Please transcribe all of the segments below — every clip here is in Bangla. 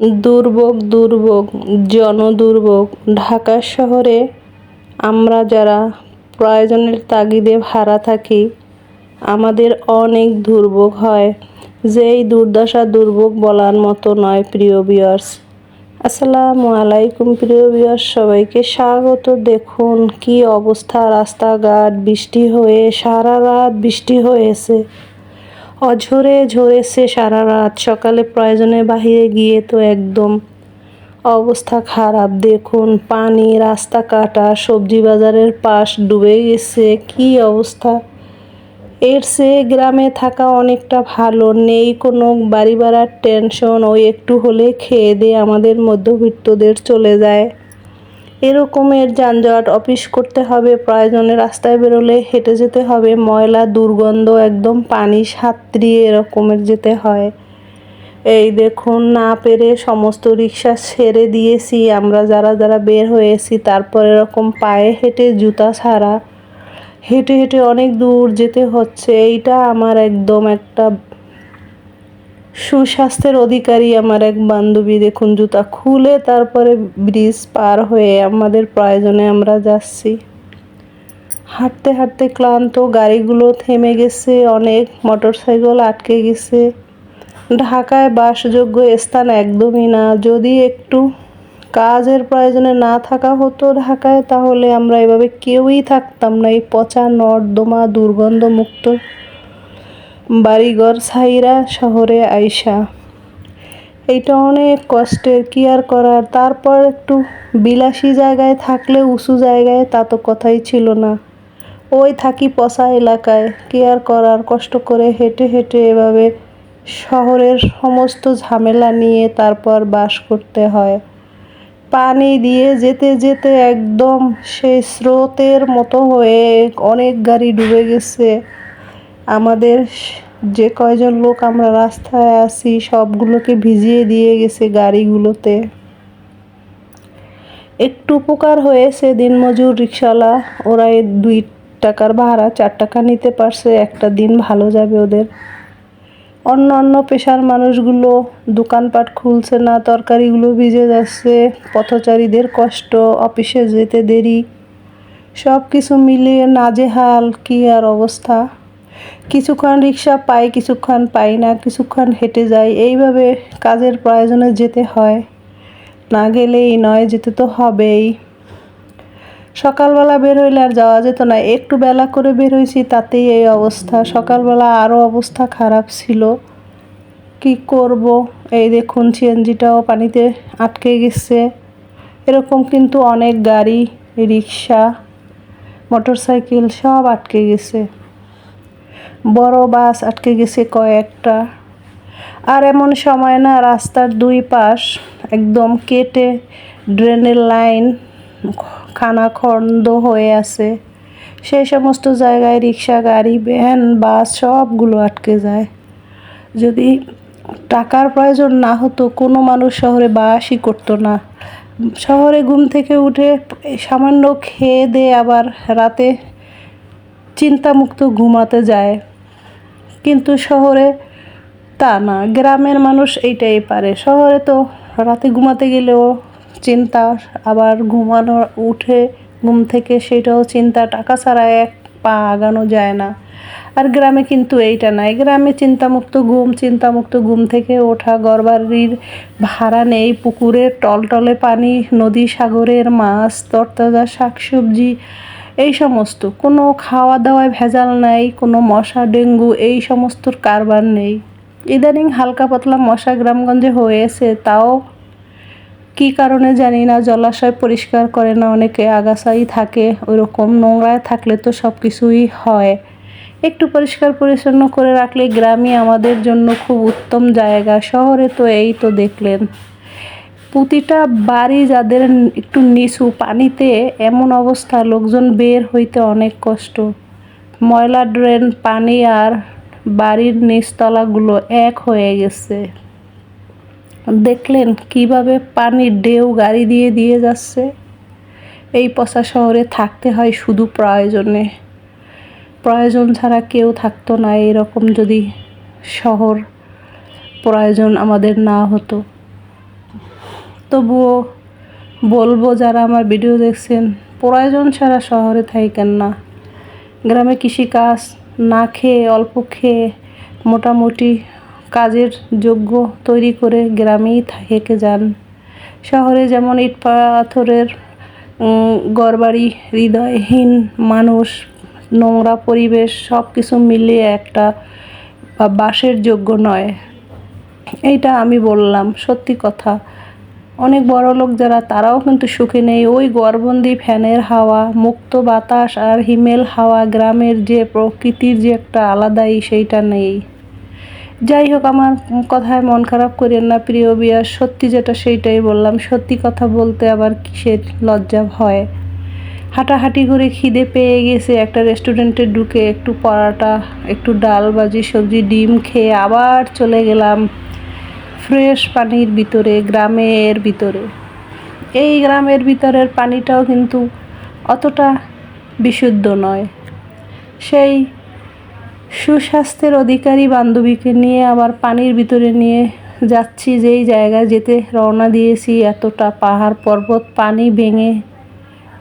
দুর্ভোগ দুর্ভোগ, জনদুর্ভোগ। ঢাকা শহরে আমরা যারা প্রয়োজনের তাগিদে ভাড়া থাকি, আমাদের অনেক দুর্ভোগ হয়। যেই দুর্দশা দুর্ভোগ বলার মতো নয়, প্রিয় বিয়ার্স আসসালামু আলাইকুম, প্রিয় বিয়ার্স সবাইকে স্বাগত। দেখুন কি অবস্থা। রাস্তাঘাট বৃষ্টি হয়ে, সারা রাত বৃষ্টি হয়েছে। অঝরে ঝরেছে সারা রাত সকালে প্রয়োজনে বাহিরে গিয়ে তো একদম অবস্থা খারাপ। দেখুন, পানি, রাস্তা কাটা সবজি বাজারের পাশ ডুবে গেছে, কি অবস্থা? এর সে গ্রামে থাকা অনেকটা ভালো, নেই কোনো বাড়ি ভাড়ার টেনশন ওই একটু হলে খেয়ে দিয়ে আমাদের মধ্যবিত্তদের চলে যায়। এরকমের যানজট, অফিস করতে হবে, প্রয়োজনে রাস্তায় বেরোলে হেঁটে যেতে হবে, ময়লা, দুর্গন্ধ, একদম পানি সাঁতরিয়ে এরকমের যেতে হয়। এই দেখুন, না পেরে সমস্ত রিক্সা ছেড়ে দিয়েছি, আমরা যারা যারা বের হয়েছি, তারপর এরকম পায়ে হেঁটে জুতা ছাড়া হেঁটে হেঁটে অনেক দূর যেতে হচ্ছে, এইটা আমার একদম একটা সুস্বাস্থ্যের অধিকারী আমার এক বান্ধবী, দেখুন, জুতা খুলে তারপরে ব্রিজ পার হয়ে আমাদের প্রয়োজনে আমরা যাচ্ছি। হাঁটতে হাঁটতে ক্লান্ত, গাড়িগুলো থেমে গেছে, অনেক মোটর সাইকেল আটকে গেছে। ঢাকায় বাসযোগ্য স্থান একদমই না। যদি একটু কাজের প্রয়োজনে না থাকা হতো ঢাকায়, তাহলে আমরা এভাবে কেউই থাকতাম না। এই পচা নর্দমা দুর্গন্ধমুক্ত বাড়িঘর ছাইরা শহরে আইসা। এইটা অনেক কষ্টের কি আর করার? তারপর একটু বিলাসী জায়গায় থাকলে উঁচু জায়গায় তা তো কথাই ছিল না। ওই থাকি পচা এলাকায়, কি আর করার? কষ্ট করে হেঁটে হেঁটে এভাবে শহরের সমস্ত ঝামেলা নিয়ে তারপর বাস করতে হয়। পানি দিয়ে যেতে যেতে একদম সেই স্রোতের মতো হয়ে অনেক গাড়ি ডুবে গেছে। আমাদের যে কয়জন লোক আমরা রাস্তায় আছি, সবগুলোকে ভিজিয়ে দিয়ে গেছে গাড়িগুলোতে। একটু উপকার হয়েছে দিনমজুর রিক্সাওয়ালা ওরা দুই টাকার ভাড়া, চার টাকা নিতে পারছে, একটা দিন ভালো যাবে ওদের। অন্য অন্য পেশার মানুষগুলো দোকানপাট খুলছে না, তরকারিগুলো ভিজে যাচ্ছে, পথচারীদের কষ্ট, অফিসে যেতে দেরি। সব কিছু মিলিয়ে নাজেহাল, কি আর অবস্থা? কিছুক্ষণ রিক্সা পাই, কিছুক্ষণ পাই না, কিছুক্ষণ হেঁটে যাই। এইভাবে কাজের প্রয়োজনে যেতে হয়। না গেলেই নয়, যেতে তো হবেই। সকালবেলা বের হইলে আর যাওয়া যেত না। একটু বেলা করে বের হয়েছি তাতেই এই অবস্থা। সকালবেলা আরও অবস্থা খারাপ ছিল। কি করব? এই দেখুন, সিএনজিটাও পানিতে আটকে গেছে। এরকম কিন্তু অনেক গাড়ি, রিক্সা মোটর সাইকেল সব আটকে গেছে। বড় বাস আটকে গেছে কয়েকটা। আর এমন সময় না, রাস্তার দুই পাশ একদম কেটে ড্রেনের লাইন খানাখন্দ হয়ে আছে। সেই সমস্ত জায়গায় রিক্সা, গাড়ি, ভ্যান, বাস সবগুলো আটকে যায়। যদি টাকার প্রয়োজন না হতো, কোনো মানুষ শহরে বাসই করতো না। শহরে ঘুম থেকে উঠে সামান্য খেয়ে দিয়ে আবার রাতে চিন্তামুক্ত ঘুমাতে যায়। কিন্তু শহরে তা না, গ্রামের মানুষ এইটাই পারে। শহরে তো রাতে ঘুমাতে গেলেও চিন্তা, আবার ঘুমানো, উঠে ঘুম থেকে সেটাও চিন্তা, টাকা ছাড়া এক পা আগানো যায় না। আর গ্রামে কিন্তু এইটা নাই। গ্রামে চিন্তামুক্ত ঘুম চিন্তামুক্ত ঘুম থেকে ওঠা ঘরবাড়ির ভাড়া নেই পুকুরের টলটলে পানি, নদী সাগরের মাছ, তরতাজা শাকসবজি এই সমস্ত। কোনো খাওয়া দাওয়ায় ভেজাল নাই, কোনো মশা, ডেঙ্গু, এই সমস্তর কারবার নেই। ইদানিং হালকা পাতলা মশা গ্রামগঞ্জে হয়েছে, তাও কি কারণে জানি না, জলাশয় পরিষ্কার করে না, অনেকে আগাছাই থাকে, ওইরকম নোংরায় থাকলে তো সব কিছুই হয়। একটু পরিষ্কার পরিচ্ছন্ন করে রাখলে গ্রামই আমাদের জন্য খুব উত্তম জায়গা, শহরে তো এই তো দেখলেন। প্রতিটা বাড়ি যাদের একটু নিচু পানিতে এমন অবস্থা, লোকজন বের হইতে অনেক কষ্ট। ময়লা ড্রেন, পানি আর বাড়ির নিচতলাগুলো এক হয়ে গেছে। দেখলেন কীভাবে পানির ঢেউ গাড়ি দিয়ে দিয়ে যাচ্ছে। এই পচা শহরে থাকতে হয় শুধু প্রয়োজনে। প্রয়োজন ছাড়া কেউ থাকতো না, এরকম যদি শহর প্রয়োজন আমাদের না হতো। তবুও বলব যারা আমার ভিডিও দেখছেন, প্রয়োজন ছাড়া শহরে থাকেন না। গ্রামে কৃষিকাজ না খেয়ে অল্প খেয়ে মোটামুটি কাজের যোগ্য তৈরি করে গ্রামেই থেকে যান। শহরে যেমন ইট পাথরের গড়বাড়ি হৃদয়হীন মানুষ, নোংরা পরিবেশ সব কিছু মিলিয়ে একটা বাসের যোগ্য নয়। এইটা আমি বললাম, সত্যি কথা। অনেক বড় লোক যারা, তারাও কিন্তু সুখে নেই। ওই গড়বন্দি ফ্যানের হাওয়া, মুক্ত বাতাস আর হিমেল হাওয়া গ্রামের যে প্রকৃতির যে একটা আলাদাই, সেইটা নেই। যাই হোক, আমার কথায় মন খারাপ করেন না প্রিয় বিয়ার। সত্যি যেটা সেইটাই বললাম। সত্যি কথা বলতে আবার কিসের লজ্জা হয় হাঁটাহাঁটি করে খিদে পেয়ে গেছে। একটা রেস্টুরেন্টে ঢুকে একটু পরাটা, একটু ডাল, ভাজি, সবজি, ডিম খেয়ে আবার চলে গেলাম। ফ্রেশ পানির ভিতরে, গ্রামের ভিতরে। এই গ্রামের ভিতরের পানিটাও কিন্তু অতটা বিশুদ্ধ নয়। সেই সুস্বাস্থ্যের অধিকারী বান্ধবীকে নিয়ে আবার পানির ভিতরে নিয়ে যাচ্ছি, যেই জায়গায় যেতে রওনা দিয়েছি, এতটা পাহাড় পর্বত, পানি ভেঙে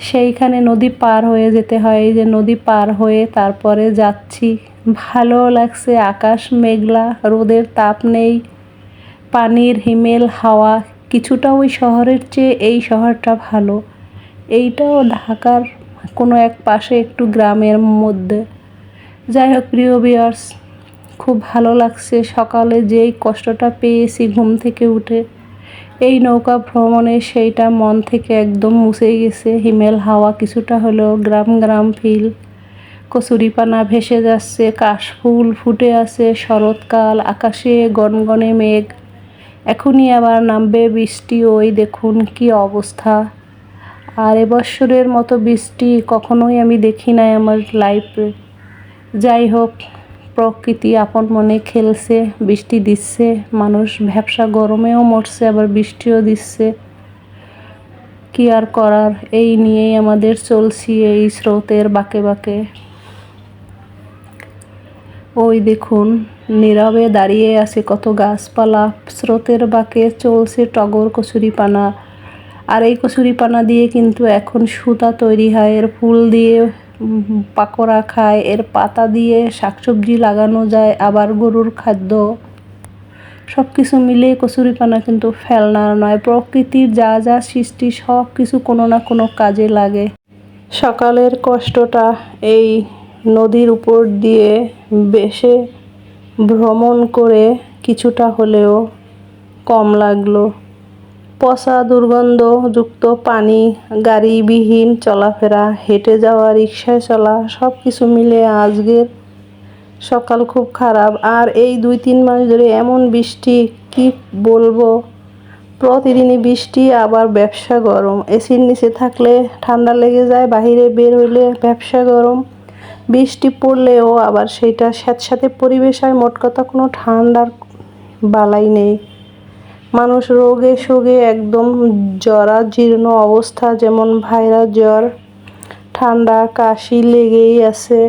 সেইখানে নদী পার হয়ে যেতে হয়। যে নদী পার হয়ে তারপরে যাচ্ছি। ভালো লাগছে, আকাশ মেঘলা, রোদের তাপ নেই। পানির হিমেল, হাওয়া, কিছুটা ওই শহরের চেয়ে এই শহরটা ভালো। এইটাও ঢাকার কোনো এক পাশে একটু গ্রামের মধ্যে। যাই হোক, প্রিয় বিয়ার্স খুব ভালো লাগছে সকালে যেই কষ্টটা পেয়েছি ঘুম থেকে উঠে। এই নৌকা ভ্রমণে সেইটা মন থেকে একদম মুছে গেছে। হিমেল, হাওয়া কিছুটা হলেও গ্রাম গ্রাম ফিল কচুরিপানা ভেসে যাচ্ছে, কাশফুল ফুটে আছে, শরৎকাল, আকাশে গনগনে মেঘ। এখনই আবার নামবে বৃষ্টি, ওই দেখুন কি অবস্থা। আর এবছরের মতো বৃষ্টি কখনোই আমি দেখি নাই আমার লাইফে যাই হোক, প্রকৃতি আপন মনে খেলছে, বৃষ্টি দিচ্ছে, মানুষ ব্যবসা গরমেও মরছে, আবার বৃষ্টিও দিচ্ছে। কি আর করার, এই নিয়েই আমাদের চলছি, এই স্রোতের বাঁকে বাঁকে। ওই দেখুন, নীরবে দাঁড়িয়ে আছে কত গাছপালা, স্রোতের বাঁকে চলছে টগর কচুরিপানা। আর এই কচুরিপানা দিয়ে কিন্তু এখন সুতা তৈরি হয়। এর ফুল দিয়ে পাকোড়া খায়, এর পাতা দিয়ে শাকসবজি লাগানো যায়, আবার গরুর খাদ্য। সব কিছু মিলিয়ে কচুরিপানা কিন্তু ফেলনা নয়। প্রকৃতির যা যা সৃষ্টি সব কিছু কোনো না কোনো কাজে লাগে। সকালের কষ্টটা, এই নদীর উপর দিয়ে বেশে ভ্রমণ করে কিছুটা হলেও কম লাগল। পচা দুর্গন্ধযুক্ত পানি, গাড়িবিহীন চলাফেরা, হেঁটে যাওয়া রিক্সায় চলা সব কিছু মিলে আজকের সকাল খুব খারাপ। আর এই দুই তিন মাস ধরে এমন বৃষ্টি, কি বলব? প্রতিদিনই বৃষ্টি, আবার ব্যবসা গরম। এসির নিচে থাকলে ঠান্ডা লেগে যায়, বাহিরে বের হইলে ব্যবসা গরম। বৃষ্টি পড়লেও আবার সেইটা স্যাঁতস্যাঁতে পরিবেশ হয় মোট কথা কোনো ঠান্ডার বালাই নেই। মানুষ রোগে শোগে একদম জরা জীর্ণ অবস্থা, যেমন ভাইরাস, জ্বর, ঠান্ডা, কাশি লেগেই আছে।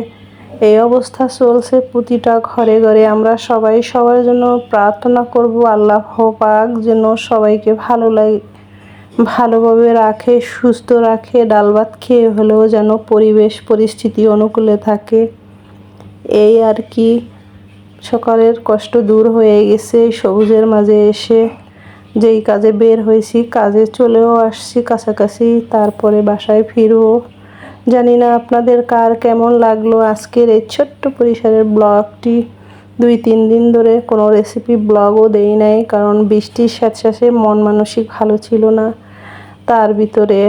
এই অবস্থা চলছে প্রতিটা ঘরে ঘরে। আমরা সবাই সবার জন্য প্রার্থনা করব, আল্লাহ পাক যেন সবাইকে ভালো লাগে ভালোভাবে রাখে, সুস্থ রাখে, ডাল ভাত খেয়ে হলেও যেন পরিবেশ, পরিস্থিতি অনুকূলে থাকে। এই আর কি, সকালের কষ্ট দূর হয়ে গেছে, সবুজের মাঝে এসে যেই কাজে বের হয়েছি, কাজে চলেও আসছি কাছাকাছি, তারপরে বাসায় ফিরবো। জানি না আপনাদের কার কেমন লাগল আজকের এই ছোট্ট পরিসরের ব্লগটি। দুই, তিন দিন ধরে কোনো রেসিপি ব্লগও দেই নাই, কারণ বৃষ্টির সাথে মন মানসিক ভালো ছিল না। তার ভিতরে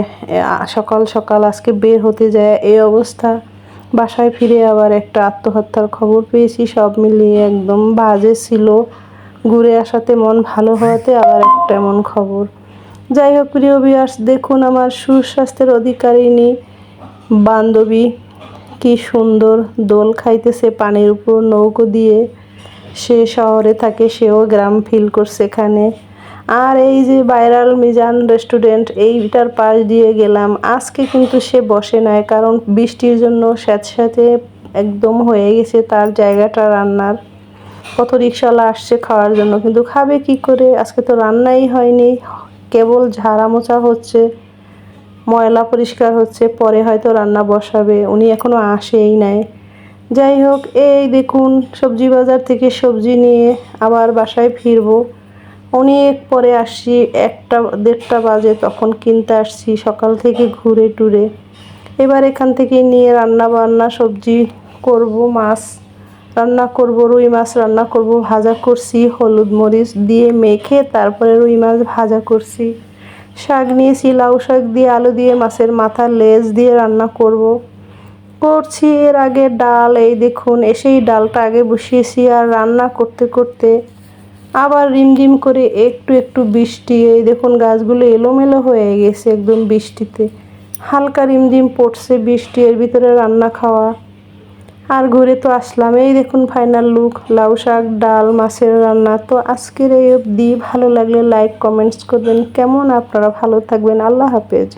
সকাল সকাল আজকে বের হতে যায় এই অবস্থা। বাসায় ফিরে আবার একটা আত্মহত্যার খবর পেয়েছি, সব মিলিয়ে একদম বাজে ছিল। ঘুরে আসাতে মন ভালো হওয়াতে আবার একটা এমন খবর। যাই হোক, প্রিয় বিয়ার্স দেখুন আমার সুস্বাস্থ্যের অধিকারিণী বান্ধবী। কি সুন্দর দোল খাইতেছে পানির উপর নৌকো দিয়ে। সে শহরে থাকে, সেও গ্রাম ফিল করছে এখানে। আর এই যে ভাইরাল মিজান রেস্টুরেন্ট এইটার পাশ দিয়ে গেলাম। আজকে কিন্তু সে বসে নাই, কারণ বৃষ্টির জন্য স্যাঁত স্যাঁতস্যাঁতে একদম হয়ে গেছে তার জায়গাটা রান্নার। কত রিক্সাওয়ালা আসছে খাওয়ার জন্য, কিন্তু খাবে কি করে? আজকে তো রান্নাই হয়নি, কেবল ঝাড়া মোছা হচ্ছে, ময়লা পরিষ্কার হচ্ছে, পরে হয়তো রান্না বসাবে। উনি এখনও আসেই নাই। যাই হোক, এই দেখুন, সবজি বাজার থেকে সবজি নিয়ে আবার বাসায় ফিরবো। অনেক পরে আসছি, একটা, দেড়টা বাজে তখন কিনতে আসছি, সকাল থেকে ঘুরে টুরে। এবার এখান থেকে নিয়ে রান্না বান্না, সবজি করব, মাছ রান্না করব, রুই মাছ রান্না করব, ভাজা করছি, হলুদ মরিচ দিয়ে মেখে তারপরে রুই মাছ ভাজা করছি। শাক নিয়েছি, লাউ শাক দিয়ে, আলু দিয়ে, মাছের মাথা, লেজ দিয়ে রান্না করব। করছি এর আগে ডাল, এই দেখুন, এসেই ডালটা আগে বসিয়েছি আর রান্না করতে করতে। আবার রিমঝিম করে একটু একটু বৃষ্টি, এই দেখুন গাছগুলো এলোমেলো হয়ে গেছে একদম বৃষ্টিতে। হালকা রিমঝিম পড়ছে বৃষ্টি, এর ভিতরে রান্না খাওয়া। আর ঘুরে তো আসলাম, এই দেখুন ফাইনাল লুক লাউ শাক, ডাল, মাছের রান্না। তো আজকের এই অবধি, ভালো লাগলে লাইক কমেন্টস করবেন। কেমন আপনারা? ভালো থাকবেন। আল্লাহ হাফেজ।